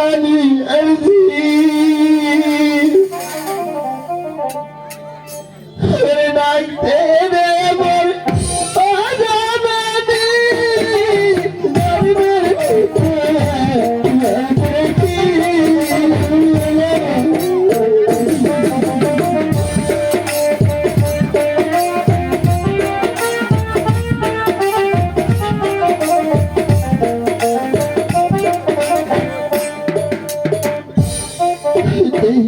Qur'ani erdi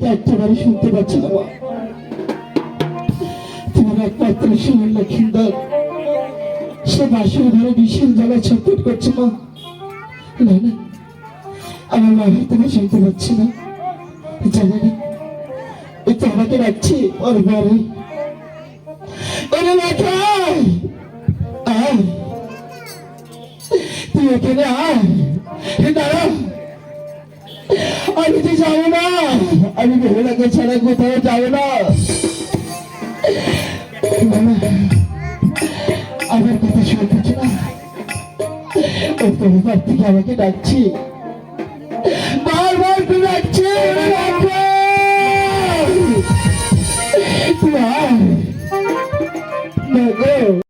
তুমি তো একটাবারে শুনতে পাচ্ছ না। মা তোমার একমাত্র শরীর লক্ষ্মীন্দর সে বাসুর ঘরে বিশাল জ্বালা ছটফট করছে মা না না, আমার মা তুমি শুনতে পাচ্ছি না। জানি না। এই তো আমাকে রাখছি, ওর ঘরে ওরে তুই এখানে আয়। দাঁড়া। আমি তো যাব না। আমি মহিলাকে ছাড়া কোথাও যাব না। আমার কথা শুনতে না? ও তোমার থেকে আমাকে ডাকছি।